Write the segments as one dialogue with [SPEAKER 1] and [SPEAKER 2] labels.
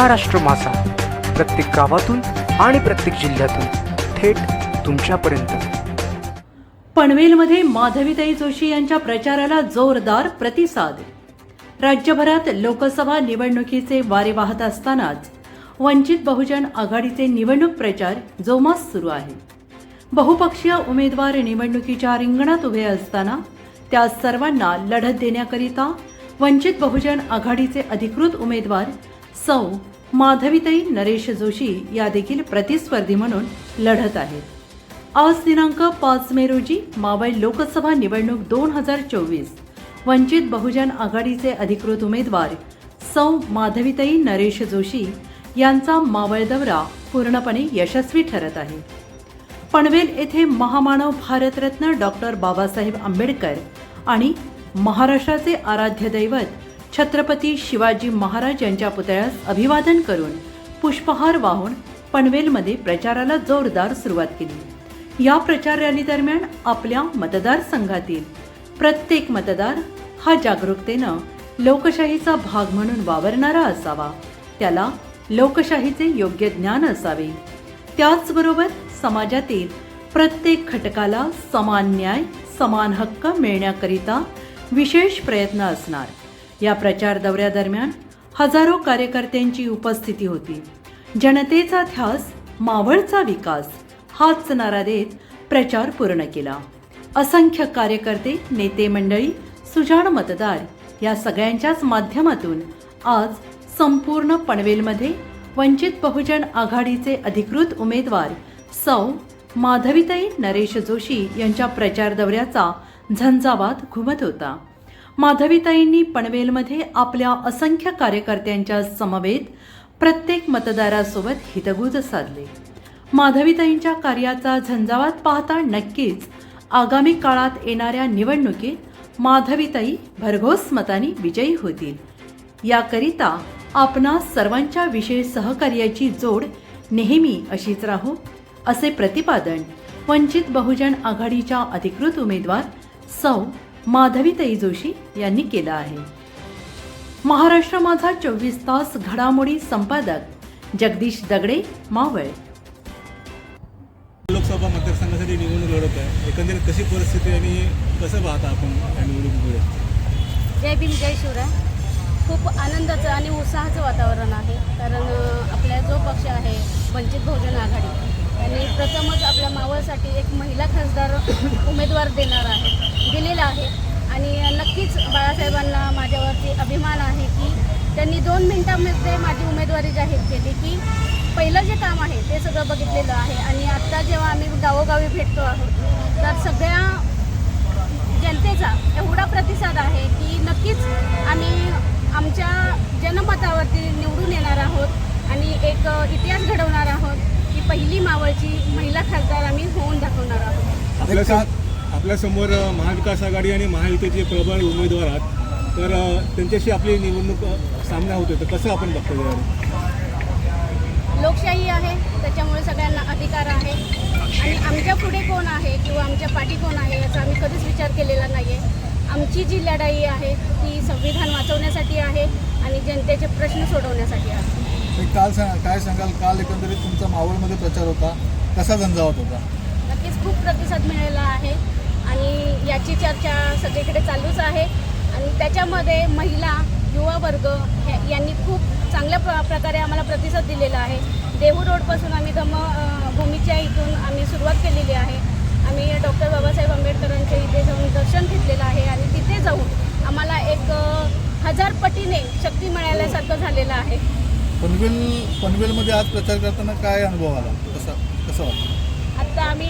[SPEAKER 1] महाराष्ट्र मासा. प्रत्येक गावातून आणि प्रत्येक जिल्ह्यातून थेट तुमच्यापर्यंत.
[SPEAKER 2] पनवेलमध्ये माधवीताई जोशी यांच्या प्रचाराला जोरदार प्रतिसाद. राज्यभरात लोकसभा निवडणुकीचे वारे वाहत असतानाच वंचित बहुजन आघाडीचे निवडणूक प्रचार जोमास सुरू आहे. बहुपक्षीय उमेदवार निवडणुकीच्या रिंगणात उभे असताना त्या सर्वांना लढत देण्याकरिता वंचित बहुजन आघाडीचे अधिकृत उमेदवार सौ माधवीताई नरेश जोशी या देखील प्रतिस्पर्धी म्हणून लढत आहेत. आज दिनांक पाच मे रोजी मावळ लोकसभा निवडणूक दोन हजार चोवीस. वंचित बहुजन आघाडीचे अधिकृत उमेदवार सौ माधवीताई नरेश जोशी यांचा मावळ दौरा पूर्णपणे यशस्वी ठरत आहे. पनवेल येथे महामानव भारतरत्न डॉक्टर बाबासाहेब आंबेडकर आणि महाराष्ट्राचे आराध्य दैवत छत्रपती शिवाजी महाराज यांच्या पुतळ्यास अभिवादन करून पुष्पहार वाहून पनवेलमध्ये प्रचाराला जोरदार सुरुवात केली. या प्रचार रॅली दरम्यान आपल्या मतदारसंघातील प्रत्येक मतदार हा जागरूकतेनं लोकशाहीचा भाग म्हणून वावरणारा असावा. त्याला लोकशाहीचे योग्य ज्ञान असावे. त्याचबरोबर समाजातील प्रत्येक घटकाला समान न्याय समान हक्क मिळण्याकरिता विशेष प्रयत्न असणार. या प्रचार दौऱ्यादरम्यान हजारो कार्यकर्त्यांची उपस्थिती होती. जनतेचा ध्यास मावळचा विकास हाच नारा देत प्रचार पूर्ण केला. असंख्य कार्यकर्ते नेते मंडळी सुजाण मतदार या सगळ्यांच्याच माध्यमातून आज संपूर्ण पनवेलमध्ये वंचित बहुजन आघाडीचे अधिकृत उमेदवार सौ. माधवीताई नरेश जोशी यांच्या प्रचार दौऱ्याचा झंझावात घुमत होता. माधवीताईंनी पनवेलमध्ये आपल्या असंख्य कार्यकर्त्यांच्या समवेत प्रत्येक मतदारासोबत हितगुज साधले. माधवीताईंच्या कार्याचा झंझावात पाहता नक्कीच आगामी काळात येणाऱ्या निवडणुकीत माधवीताई भरघोस मतांनी विजयी होतील. याकरिता आपणा सर्वांच्या विशेष सहकार्याची जोड नेहमी अशीच राहू असे प्रतिपादन वंचित बहुजन आघाडीच्या अधिकृत उमेदवार सौ. माधवीताई जोशी यांनी केलं आहे. महाराष्ट्र माझा चोवीस तास घडामोडी संपादक जगदीश दगडे मावळ.
[SPEAKER 3] लोकसभा मतदारसंघासाठी निवडणूक लढत आहे. एकंदरीत कशी परिस्थिती आणि कसं पाहता आपण या निवडणुकीकडे
[SPEAKER 4] जय भीम जय शिवराय. खूप आनंदाचं आणि उत्साहाचं वातावरण आहे कारण आपला जो पक्ष आहे वंचित बहुजन आघाडी. त्यांनी प्रथमच आपल्या मावळसाठी एक महिला खासदार उमेदवार देणार आहे दिलेला आहे. आणि नक्कीच बाळासाहेबांना माझ्यावरती अभिमान आहे की त्यांनी दोन मिनिटांमध्ये माझी उमेदवारी जाहीर केली की पहिलं जे काम आहे ते सगळं बघितलेलं आहे. आणि आत्ता जेव्हा आम्ही गावोगावी भेटतो आहोत तर सगळ्या जनतेचा एवढा प्रतिसाद आहे की नक्कीच आम्ही आमच्या जनमतावरती निवडून येणार आहोत आणि एक इतिहास घडवणार आहोत. की पहिली मावळची महिला खासदार आम्ही होऊन दाखवणार आहोत.
[SPEAKER 3] आपल्या सम- आपल्यासमोर अ, महाविकास आघाडी आणि महायुतीचे प्रबळ उमेदवार आहात. तर त्यांच्याशी आपली निवडणूक सामना होतोय. तर कसं आपण बघतो
[SPEAKER 4] लोकशाही आहे त्याच्यामुळे सगळ्यांना अधिकार आहे. आणि आमच्या पुढे कोण आहे किंवा आमच्या पाठी कोण आहे याचा आम्ही कधीच विचार केलेला नाही आहे आमची जी लढाई आहे ती संविधान वाचवण्यासाठी आहे आणि जनतेचे प्रश्न सोडवण्यासाठी आहे.
[SPEAKER 5] काल सांग काय सांगाल? काल एकंदरीत तुमचा मावळमध्ये प्रचार होता. कसा झंझावत होता?
[SPEAKER 4] नक्कीच खूप प्रतिसाद मिळाला आहे आणि याची चर्चा सगळीकडे चालूच आहे. आणि त्याच्यामध्ये महिला युवा वर्ग यांनी खूप चांगल्या प्र प्रकारे आम्हाला प्रतिसाद दिलेला आहे. देहू रोडपासून आम्ही धम्म भूमीच्या इथून आम्ही सुरुवात केलेली आहे. आम्ही डॉक्टर बाबासाहेब आंबेडकरांच्या इथे जाऊन दर्शन घेतलेलं आहे आणि तिथे जाऊन आम्हाला एक हजार पटीने शक्ती मिळाल्यासारखं झालेलं आहे.
[SPEAKER 5] पनवेल पनवेलमध्ये आज प्रचार करताना काय अनुभव आला? कसा कसं वाटतं
[SPEAKER 4] आत्ता आम्ही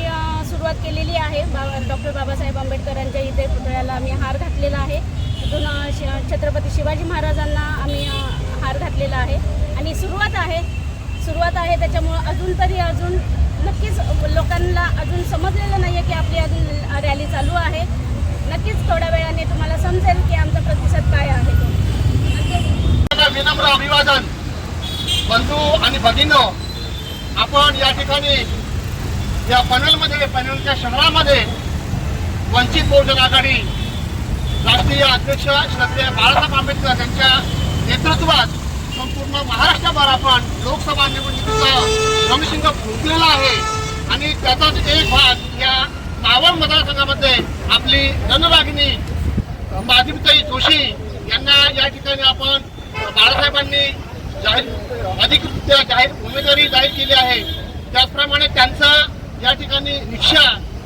[SPEAKER 4] सुरुवात केलेली आहे. बा डॉक्टर बाबासाहेब आंबेडकरांच्या इथे पुतळ्याला आम्ही हार घातलेला आहे. तिथून छत्रपती शिवाजी महाराजांना आम्ही हार घातलेला आहे. आणि सुरुवात आहे सुरुवात आहे त्याच्यामुळं अजून तरी अजून नक्कीच लोकांना अजून समजलेलं नाही आहे की आपली अजून रॅली चालू आहे. नक्कीच थोड्या वेळाने तुम्हाला समजेल की आमचा प्रतिसाद काय आहे.
[SPEAKER 6] विनम्र अभिवादन. बंधू आणि भगिनो आपण या ठिकाणी या पॅनलमध्ये पॅनलच्या शहरामध्ये वंचित बहुजन आघाडी राष्ट्रीय अध्यक्ष श्रद्धेय बाळासाहेब आंबेडकर यांच्या नेतृत्वात संपूर्ण महाराष्ट्रभर आपण लोकसभा निवडणुकीचा रणशिंग फुंकलेला आहे. आणि त्याचाच एक भाग या मावळ मतदारसंघामध्ये आपली रणरागिणी माधवीताई जोशी यांना या ठिकाणी आपण अधिकृतरित्या जाहीर उमेदवारी जाहीर केली आहे. त्याचप्रमाणे त्यांचं या ठिकाणी रिक्षा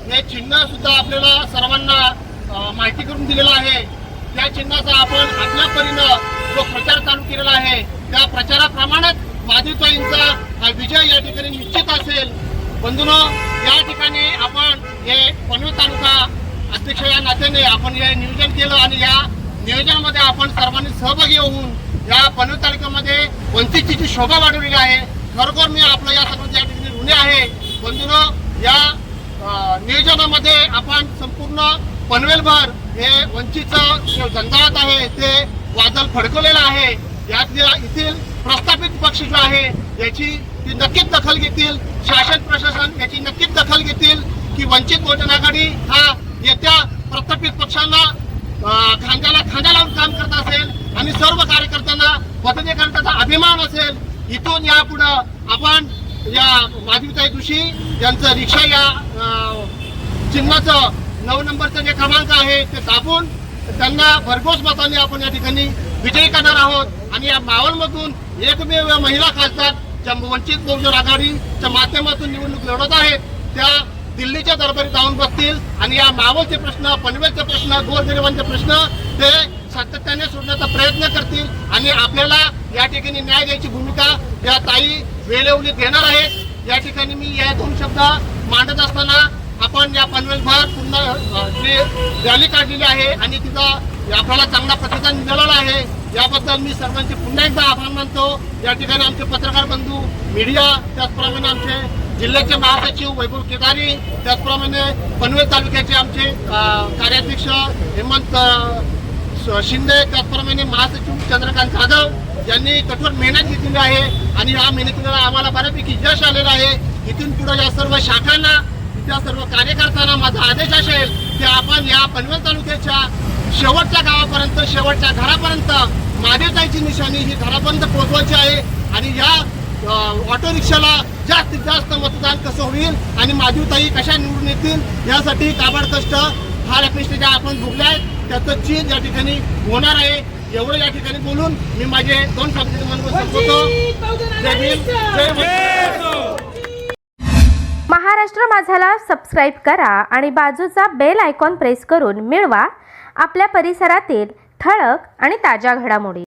[SPEAKER 6] हे चिन्ह सुद्धा आपल्याला सर्वांना माहिती करून दिलेलं आहे. त्या चिन्हाचा आपण आपल्या परीनं जो प्रचार चालू केलेला आहे त्या प्रचाराप्रमाणेच माधवीताईंचा हा विजय या ठिकाणी निश्चित असेल. बंधुनो या ठिकाणी आपण हे पनवेल तालुका अध्यक्ष या नात्याने आपण हे नियोजन केलं आणि या नियोजनामध्ये आपण सर्वांनी सहभागी होऊन या पनवेल तालुक्यामध्ये वंचितची जी शोभा वाढवलेली आहे. खरोखर मी आपलं या सर्वांच्या या ठिकाणी ऋणी आहे बंधून या नियोजनामध्ये आपण संपूर्ण पनवेलभर हे वंचितचं जे आहे ते वादळ फडकवलेलं आहे. यातल्या येथील प्रस्थापित पक्ष जो आहे याची ती नक्कीच दखल घेतील. शासन प्रशासन याची नक्कीच दखल घेतील की वंचित बहुजन आघाडी हा येत्या प्रस्थापित पक्षांना खांद्याला खांदा लावून काम करत असेल आणि सर्व कार्यकर्त्यांना पदवीकरणाचा अभिमान असेल इथून यापुढं आपण या माधवीताई जोशी यांचं रिक्षा या चिन्हाचं नऊ नंबरचं जे क्रमांक आहे ते दाबून त्यांना भरघोस मताने आपण या ठिकाणी विजयी करणार आहोत. आणि या मावळमधून एकमेव महिला खासदार ज्या वंचित बहुजन आघाडीच्या माध्यमातून निवडणूक लढवत आहेत त्या दिल्लीच्या दरबारी जाऊन बसतील आणि या मावळचे प्रश्न पनवेलचे प्रश्न गोरगरिबांचे प्रश्न ते सातत्याने सोडण्याचा प्रयत्न करतील. आणि आपल्याला या ठिकाणी न्याय द्यायची भूमिका या ताई वेळेवली देणार आहेत. या ठिकाणी मी या दोन शब्द मांडत असताना आपण या पनवेलभर पुन्हा जी रॅली काढलेली आहे आणि तिचा आपल्याला चांगला प्रतिसाद मिळाला आहे. याबद्दल मी सर्वांचे पुन्हा एकदा आभार मानतो. या ठिकाणी आमचे पत्रकार बंधू मीडिया त्याचप्रमाणे आमचे जिल्ह्याचे महासचिव वैभव केदारी त्याचप्रमाणे पनवेल तालुक्याचे आमचे कार्याध्यक्ष हेमंत श- शिंदे त्याचप्रमाणे महासचिव चंद्रकांत जाधव यांनी कठोर मेहनत घेतलेली आहे आणि या मेहनतीला आम्हाला बऱ्यापैकी यश आलेलं आहे. इथून पुढे या सर्व शाखांना त्या सर्व कार्यकर्त्यांना माझा आदेश असेल की आपण या पनवेल तालुक्याच्या शेवटच्या गावापर्यंत शेवटच्या घरापर्यंत महादेवताईची निशाणी ही घरापर्यंत पोहोचवायची आहे आणि या ऑटो रिक्षाला जास्तीत जास्त मतदान कसं होईल आणि महादेवताई कशा निवडून येतील यासाठी काबाड कष्ट फार अपेक्षा आपण भोगल्या आहेत त्याचं चीज या ठिकाणी होणार आहे. एवढं या ठिकाणी बोलून मी माझे दोन संपवतो जय महाराष्ट्र.
[SPEAKER 7] महाराष्ट्र माझाला सबस्क्राईब करा आणि बाजूचा बेल आयकॉन प्रेस करून मिळवा. आपल्या परिसरातील ठळक आणि ताज्या घडामोडी.